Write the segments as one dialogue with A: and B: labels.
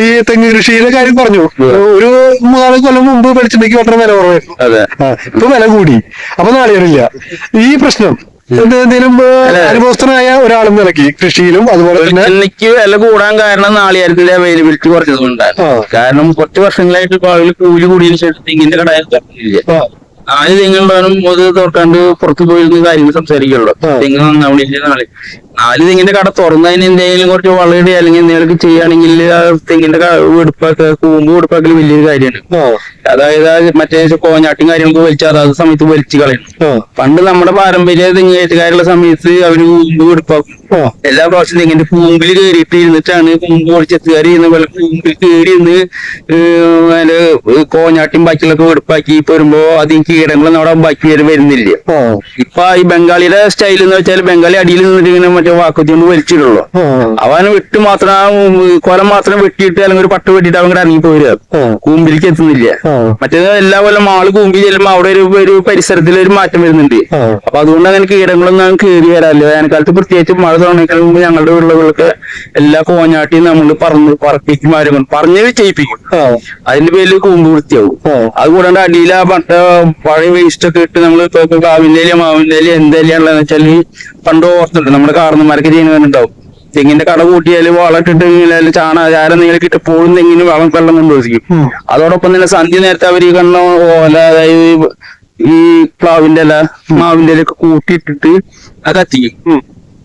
A: ഈ തെങ്ങ് കൃഷിയുടെ കാര്യം പറഞ്ഞു. ഒരു മൂന്നാൽ കൊല്ലം മുമ്പ് വെളിച്ചെണ്ണയ്ക്ക് വളരെ വില കുറവായിരുന്നു. ഇപ്പൊ വില കൂടി. അപ്പൊ നാളികേരില്ല ഈ പ്രശ്നം എന്ത് എന്തെങ്കിലും അനുഭവസ്ഥനായ ഒരാളും നിലയ്ക്ക് കൃഷിയിലും അതുപോലെ തന്നെ
B: എനിക്ക് വില കൂടാൻ കാരണം നാളികേരത്തിന്റെ അവൈലബിലിറ്റി
A: കുറഞ്ഞതുകൊണ്ടാണ്.
B: കാരണം കുറച്ച് വർഷങ്ങളായിട്ട് ഇപ്പൊ ആളുകൾ കൂലി കൂടിയതിനു ശേഷം തെങ്ങിന്റെ കടയിൽ തുറക്കുന്നില്ല.
A: ആ,
B: നാല് തെങ്ങുണ്ടാനും അത് തുറക്കാണ്ട് പുറത്തു പോയിരുന്ന കാര്യങ്ങൾ സംസാരിക്കുള്ളൂ. തെങ്ങ് നന്നാവണില്ല നാളെ. നാല് തെങ്ങിന്റെ കട തുറന്നതിന് എന്തെങ്കിലും കുറച്ച് വളരെ അല്ലെങ്കിൽ എന്തെങ്കിലും ചെയ്യുകയാണെങ്കിൽ തെങ്ങിന്റെ വെടുപ്പൊക്കെ കൂമ്പ് വെടുപ്പാക്കൽ വലിയൊരു കാര്യമാണ്. അതായത് മറ്റേ കോഞ്ഞാട്ടും കാര്യങ്ങളൊക്കെ വലിച്ചാറ് അതാത് സമയത്ത് വലിച്ചു കളയണം പണ്ട് നമ്മുടെ പാരമ്പര്യ തെങ്ങേറ്റുകാരുള്ള സമയത്ത് അവർ കൂമ്പ് വെടുപ്പാക്കും എല്ലാ പ്രാവശ്യം തെങ്ങിന്റെ കൂമ്പിൽ കയറിയിട്ട് ഇരുന്നിട്ടാണ് കൂമ്പ് പൊളിച്ചെത്തുകാർ ചെയ്യുന്ന പോലെ കൂമ്പിൽ കയറി ഇരുന്ന് ഏഹ് അതിന്റെ കോഞ്ഞാട്ടും ബാക്കിയുള്ളൊക്കെ വെടുപ്പാക്കി വരുമ്പോ അതിന് കീടങ്ങളൊന്നും അവിടെ ബാക്കി വരുന്നില്ല. ഇപ്പൊ ഈ ബംഗാളിയുടെ സ്റ്റൈൽ എന്ന് വെച്ചാൽ ബംഗാളി അടിയിൽ നിന്നിട്ട് ഇങ്ങനെ മറ്റേ വാക്കുത്തിയൊന്ന് വലിച്ചിടുള്ളൂ. അവനെ വിട്ട് മാത്രം ആ കൊലം മാത്രം വെട്ടിയിട്ട് അല്ലെങ്കിൽ ഒരു പട്ട് വെട്ടിയിട്ട് അവൻ ഇറങ്ങി പോരുക കൂമ്പിലേക്ക് എത്തുന്നില്ല. മറ്റേത് എല്ലാ കൊല്ലം ആൾ കൂമ്പി ചെല്ലുമ്പോ അവിടെ ഒരു ഒരു പരിസരത്തിൽ ഒരു മാറ്റം വരുന്നുണ്ട്. അപ്പൊ അതുകൊണ്ട് അങ്ങനെ കീടങ്ങളൊന്നും കയറി വരാറില്ല. വേനൽക്കാലത്ത് പ്രത്യേകിച്ച് മഴ തുടങ്ങിക്കാൻ മുമ്പ് ഞങ്ങളുടെ വിളകളൊക്കെ എല്ലാ കോഞ്ഞാട്ടിയും നമ്മൾ പറഞ്ഞ് പറപ്പിക്കും ആരും പറഞ്ഞ് ചെയ്യിപ്പിക്കും അതിന്റെ പേരിൽ കൂമ്പ് വൃത്തിയാവും. അത് കൂടാണ്ട് അടിയിൽ ആ പട്ട പഴയ വേസ്റ്റ് ഒക്കെ ഇട്ട് നമ്മൾ ഇപ്പൊ കാവിന്റെ ഇല മാവിന്റെ ഇല എന്തെല്ലാണെന്ന് വെച്ചാൽ പണ്ട് ഓർത്തിട്ട് നമ്മുടെ കാർന്നമാരൊക്കെ ചെയ്യുന്നവരുണ്ടാവും. തെങ്ങിന്റെ കട കൂട്ടിയാൽ വളം ഇട്ടിട്ട് ഇങ്ങനെ ചാണ ചാരം നീളൊക്കെ ഇട്ട് തെങ്ങിന് വളം വെള്ളം കൊണ്ടുവസിക്കും. അതോടൊപ്പം തന്നെ സന്ധ്യ നേരത്തെ അവർ ഈ കണ്ണ ഓല അതായത് ഈ പ്ലാവിന്റെ ഇല മാവിന്റെ കൂട്ടിയിട്ടിട്ട് അത് കത്തിക്കും.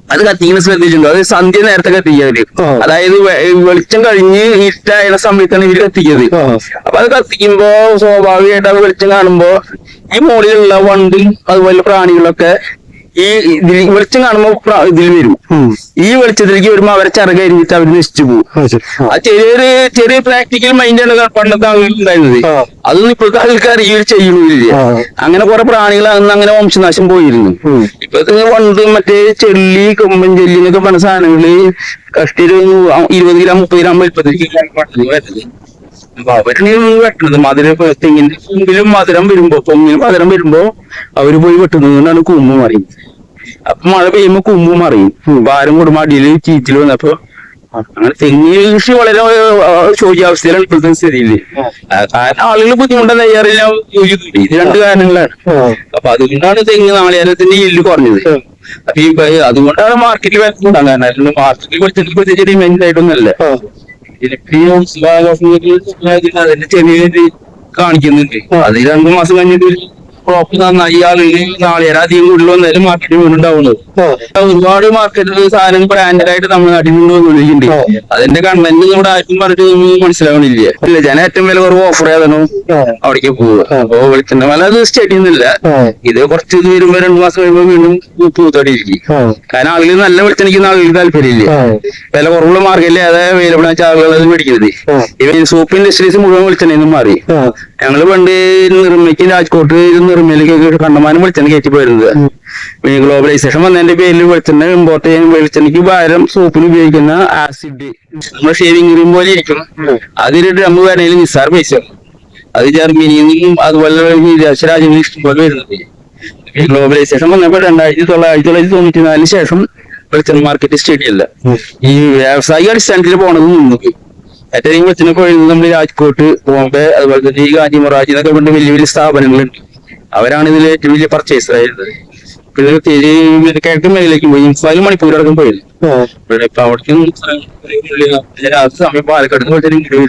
B: അത് കത്തിക്കുന്ന ശ്രദ്ധിച്ചിട്ടുണ്ടോ. അത് സന്ധ്യ നേരത്തെ കത്തിക്കുക അതായത് വെളിച്ചം കഴിഞ്ഞ് ഇരുട്ടായ സമയത്താണ് ഇവർ കത്തിക്കുന്നത്
A: ആ.
B: അപ്പൊ അത് കത്തിക്കുമ്പോ സ്വാഭാവികമായിട്ട് അത് വെളിച്ചം കാണുമ്പോ ഈ മുകളിലുള്ള വണ്ടും അതുപോലെ പ്രാണികളൊക്കെ ഈ വെളിച്ചം കാണുമ്പോ ഇതിൽ വരും. ഈ വെളിച്ചത്തിലേക്ക് വരുമ്പോ അവരെ ചിറക് അരിഞ്ഞിട്ട് അവർ നശിച്ചു പോകും.
A: ആ,
B: ചെറിയൊരു ചെറിയ പ്രാക്ടിക്കൽ മൈൻഡാണ് പണ്ടത്തെ ആളുകൾക്ക് ഉണ്ടായിരുന്നത്.
A: ആ.
B: അതൊന്നും ഇപ്പോഴത്തെ ആൾക്കാർ ഈ ചെയ്യണില്ല. അങ്ങനെ കുറെ പ്രാണികൾ അന്ന് അങ്ങനെ വംശനാശം പോയിരുന്നു. ഇപ്പത്തെ വണ്ട് മറ്റേ ചെല്ലി കൊമ്പൻ ചെല്ലി എന്നൊക്കെ പറഞ്ഞ സാധനങ്ങൾ കഷ്ടി ഒരു ഇരുപത് ഗ്രാം മുപ്പത് ഗ്രാം വലിപ്പത്തിലേക്ക് വരുന്നത്. അപ്പൊ അവരാണ് വെട്ടുന്നത്. മധുരം തെങ്ങിന്റെ കൂമ്പിലും മധുരം വരുമ്പോ പൊങ്ങിലും മധുരം വരുമ്പോ അവർ പോയി വെട്ടുന്നത് കൊണ്ടാണ് കൂമ്പ് മറിയും അപ്പൊ മഴ പെയ്യുമ്പോ കുമ്പും മറിയും. ഭാരം കൂടുമ്പോ അടിയിൽ ചീറ്റിൽ വന്നപ്പോ അങ്ങനെ തെങ്ങ് കൃഷി വളരെ ശോചാവസ്ഥയിലാണ് ഇപ്പോഴത്തെ സ്ഥിതിയിൽ ആ, കാരണം ആളുകൾ ബുദ്ധിമുട്ടാൻ തയ്യാറില്ല ഇത് രണ്ട് കാരണങ്ങളാണ്. അപ്പൊ അതുകൊണ്ടാണ് തെങ്ങ് നാളികേരത്തിന്റെ ഇല്ല് കുറഞ്ഞത്. അപ്പൊ ഈ അതുകൊണ്ടാണ് മാർക്കറ്റിൽ വില കാരണം മാർക്കറ്റിൽ കുറച്ചിട്ട് പ്രത്യേകിച്ച് ഡിമാൻഡ് ആയിട്ടൊന്നല്ല അതിന്റെ ചെറിയ കാണിക്കുന്നുണ്ട്. അത് രണ്ടു മാസം കഴിഞ്ഞിട്ട് ക്രോപ്പ് നന്നായി ആളുകൾ നാളികേരം അധികം കൂടുതൽ വന്നാലും മാർക്കറ്റിൽ വീണ്ടുണ്ടാവുന്നത്
A: ആ,
B: ഒരുപാട് മാർക്കറ്റിൽ സാധനം ബ്രാൻഡഡ് ആയിട്ട് തമിഴ്നാട്ടിൽ നിന്ന് കൊണ്ടുവന്നിട്ടുണ്ട് അതിന്റെ കണ്ടന്റ് നമ്മുടെ ആർക്കും പറഞ്ഞിട്ട് മനസ്സിലാവണില്ല. ഇല്ല ഞാൻ ഏറ്റവും വില കുറവ് ഓഫർ
A: ചെയ്തോ
B: അവിടേക്ക് പോവുക. അപ്പൊ വെളിച്ചെണ്ണ മല അത് സ്റ്റഡി ഒന്നുമില്ല ഇത് കുറച്ച് ഇത് വരുമ്പോ രണ്ടു മാസം കഴിയുമ്പോ വീണ്ടും പൂത്തോടിയിരിക്കും കാരണം ആളുകൾ നല്ല വെളിച്ചെണ്ണയ്ക്ക് ആളുകൾക്ക് താല്പര്യമില്ല. വില കുറവുള്ള മാർക്കറ്റിൽ അതായത് അവൈലബിൾ ആച്ച ആളുകൾ മേടിക്കുന്നത്. ഇവ സോപ്പ് ഇൻഡസ്ട്രീസ് മുഴുവൻ വെളിച്ചെണ്ണയിൽ നിന്നും മാറി. ഞങ്ങൾ പണ്ട് നിർമ്മയ്ക്ക് രാജ്കോട്ട് നിർമ്മയിലേക്ക് കണ്ടമാനം വെളിച്ചെണ്ണ കയറ്റി പോയിരുന്നത്. പിന്നെ ഗ്ലോബലൈസേഷൻ വന്നതിന്റെ പേരിൽ വെളിച്ചെണ്ണ ഇമ്പോർട്ട് ചെയ്യാൻ വെളിച്ചെണ്ണയ്ക്ക് പകരം സോപ്പിന് ഉപയോഗിക്കുന്ന ആസിഡ് നമ്മുടെ ഷേവിംഗ് ക്രീം പോലെ ഇരിക്കും. അതൊരു ഡ്രം വരയിൽ നിസ്സാർ പൈസ അത് ജർമ്മനിയിൽ അതുപോലെ വിദേശ രാജ്യങ്ങളിൽ ഇഷ്ടംപോലെ വരുന്നത് ഗ്ലോബലൈസേഷൻ വന്നപ്പോൾ രണ്ടായിരത്തി തൊള്ളായിരത്തി തൊള്ളായിരത്തി തൊണ്ണൂറ്റി നാലിന് ശേഷം വെളിച്ചെണ്ണ മാർക്കറ്റ് സ്റ്റഡി അല്ല. ഈ വ്യാവസായിക അടിസ്ഥാനത്തിൽ പോണത് നിന്നു. ഏറ്റവും വെളിച്ചെണ്ണ പോയിരുന്നത് നമ്മൾ രാജ്കോട്ട് ബോംബെ അതുപോലെ തന്നെ ഈ ഗാന്ധി മൊറാജി എന്നൊക്കെ കൊണ്ട് വലിയ വലിയ സ്ഥാപനങ്ങളുണ്ട്. അവരാണ് ഇതിൽ ഏറ്റവും വലിയ പർച്ചേസ് ആയിരുന്നത് പിന്നെ തിരി കിഴക്കൻ മേഖലയ്ക്ക് പോയി. പോയിരുന്നു
A: ആ,
B: ഇവിടെ ഇപ്പൊ അവിടേക്ക് രാത്രി സമയം പാലക്കാട് പോയിട്ട്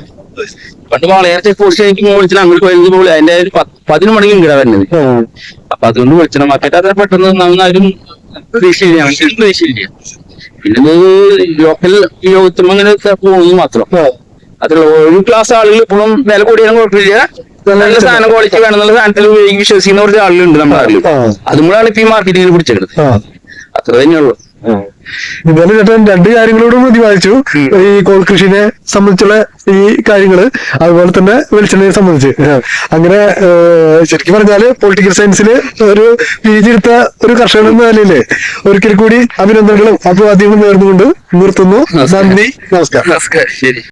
B: പണ്ട് ചെക്ക് പോസ്റ്റ് എനിക്ക് വിളിച്ചാൽ അങ്ങോട്ട് വരുന്നത് പോലെ അതിന്റെ ഒരു പതിനു മണിക്ക് ഇങ്ങോട്ടാ വരുന്നത് അപ്പൊ അതുകൊണ്ട് വിളിച്ചണ മാർക്കറ്റ് അത്ര പെട്ടെന്ന് നന്നാരും പ്രതീക്ഷയില്ല. ഞങ്ങൾക്ക് പ്രതീക്ഷയില്ല. പിന്നെ ലോക്കൽ യോഗത്തും അങ്ങനെ പോകുന്നു മാത്രം. അതിലുള്ള ഒരു ക്ലാസ് ആളുകൾ ഇപ്പോഴും വില കൂടിയാലും കുഴപ്പമില്ല. നല്ല സാധനം ക്വാളിറ്റി വേണം എന്നുള്ള സാധനത്തിൽ ഉപയോഗിക്കും വിശ്വസിക്കുന്ന കുറച്ച് ആളുകളുണ്ട് നമ്മുടെ നാട്ടിൽ
A: കൂടെ
B: ആണ് ഇപ്പൊ ഈ മാർക്കറ്റിംഗിൽ പിടിച്ചെടുത്തത്. അത്ര തന്നെയുള്ളൂ.
A: ഇതുപോലെ ചേട്ടൻ രണ്ട് കാര്യങ്ങളോട് പ്രതിപാദിച്ചു. ഈ കോൾ കൃഷിനെ സംബന്ധിച്ചുള്ള ഈ കാര്യങ്ങൾ അതുപോലെ തന്നെ വെളിച്ചെണ്ണയെ സംബന്ധിച്ച്. അങ്ങനെ ശരിക്കും പറഞ്ഞാൽ പൊളിറ്റിക്കൽ സയൻസിൽ ഒരു പി ജി എടുത്ത ഒരു കർഷകൻ എന്ന നിലയിൽ ഒരിക്കൽ കൂടി അഭിനന്ദനങ്ങളും അഭിവാദ്യങ്ങളും നേർന്നുകൊണ്ട് നിർത്തുന്നു. നന്ദി. നമസ്കാരം.
B: നമസ്കാരം. ശരി.